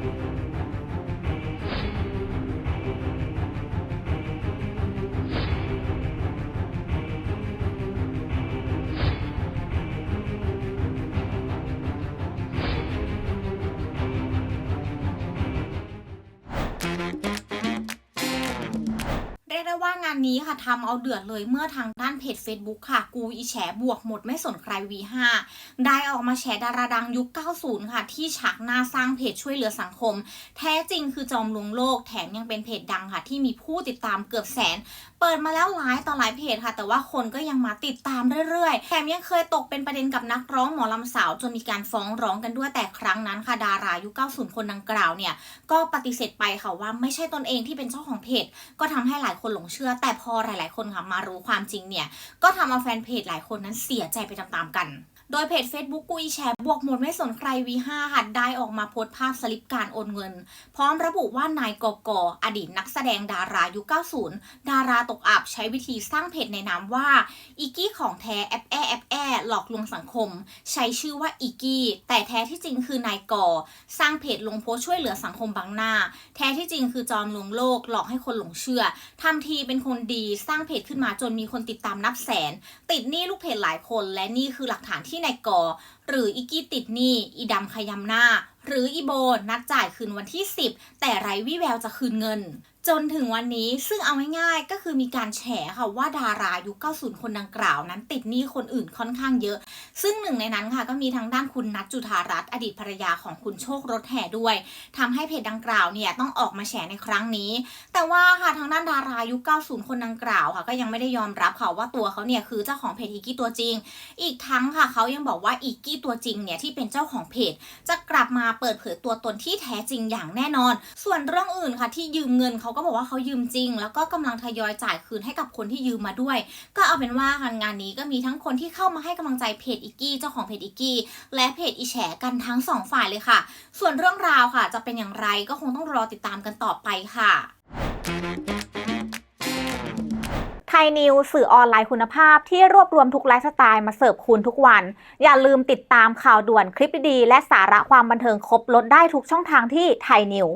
thank you ยกได้ว่างานนี้ค่ะทำเอาเดือดเลยเมื่อทางด้านเพจ Facebook ค่ะ กูอีแฉบวกหมดไม่สนใคร V5 ได้ออกมาแฉดาราดังยุค 90 ค่ะ ที่ฉากหน้าสร้างเพจช่วยเหลือสังคม แท้จริงคือจอมลวงโลกแถมยังเป็นเพจดังค่ะ ที่มีผู้ติดตามเกือบแสน เปิดมาแล้วหลายต่อหลายเพจค่ะ แต่ว่าคนก็ยังมาติดตามเรื่อยๆแถมยังเคยตกเป็นประเด็นกับนักร้องหมอลำสาวจนมีการฟ้องร้องกันด้วยแต่ครั้งนั้นค่ะดารายุค 90 คนดังกล่าวเนี่ยก็ปฏิเสธไปค่ะว่าไม่ใช่ตนเองที่เป็นเจ้าของเพจ ก็ทำให้หลายคนหลงเชื่อ แต่พอหลาย ๆ คนค่ะมารู้ความจริงเนี่ย ก็ทำเอาแฟนเพจหลายคนนั้นเสียใจไปตามๆกันโดยเพจ Facebook กุยแชร์บวกหมดไม่สนใคร V5 หัดได้ออกมาโพสต์ภาพสลิปการโอนเงิน พร้อมระบุว่านายกกอดีตนักแสดงดารายุค 90 ดาราตกอับใช้วิธีสร้างเพจในนามว่า อิกี้ของแท้แอปแอแอป หลอกลวงสังคม ใช้ชื่อว่าอีกี้แต่แท้ที่จริงคือนายกอสร้างเพจลงโพสช่วยเหลือสังคมบางหน้า แท้ที่จริงคือจอมลวงโลก หลอกให้คนหลงเชื่อทำทีเป็นคนดีสร้างเพจขึ้นมาจนมีคนติดตามนับแสน ติดหนี้ลูกเพจหลายคน และนี่คือหลักฐานที่นายกอหรืออีกี้ติดหนี้อีดำขยำหน้า หรืออีโบนัดจ่ายคืนวันที่ 10 แต่ไร้วี่แววจะคืนเงินจนถึงวันนี้ซึ่งเอาง่ายๆก็คือมีการแฉค่ะว่าดารายุค 90 คนดังกล่าวนั้น ติดหนี้คนอื่นค่อนข้างเยอะ ซึ่งหนึ่งในนั้นค่ะก็มีทางด้านคุณนัทจุธารัตน์อดีตภรรยาของคุณโชครถแห่ด้วยทำให้เพจดังกล่าวเนี่ยต้องออกมาแฉในครั้งนี้ แต่ว่าค่ะทางด้านดารายุค 90 คนดังกล่าวค่ะ ก็ยังไม่ได้ยอมรับค่ะว่าตัวเขาเนี่ยคือเจ้าของเพจอีกี้ตัวจริง อีกทั้งค่ะเขายังบอกว่าอีกี้ตัวจริงเนี่ยที่เป็นเจ้าของเพจ จะกลับมาเปิดเผยตัวตนที่แท้จริงอย่างแน่นอน ส่วนเรื่องอื่นค่ะที่ยืมเงินเขาก็บอกว่าเขายืมจริง แล้วก็กำลังทยอยจ่ายคืนให้กับคนที่ยืมมาด้วย ก็เอาเป็นว่าค่ะงานนี้ก็มีทั้งคนที่เข้ามาให้กำลังใจเพจอีกี้เจ้าของเพจอีกี้และเพจอีแฉกันทั้งสองฝ่ายเลยค่ะ ส่วนเรื่องราวค่ะ จะเป็นอย่างไรก็คงต้องรอติดตามกันต่อไปค่ะไทยนิวสื่อออนไลน์คุณภาพที่รวบรวมทุกไลฟ์สไตล์มาเสิร์ฟคุณทุกวัน อย่าลืมติดตามข่าวด่วนคลิปดีๆและสาระความบันเทิงครบลดได้ทุกช่องทางที่ไทยนิว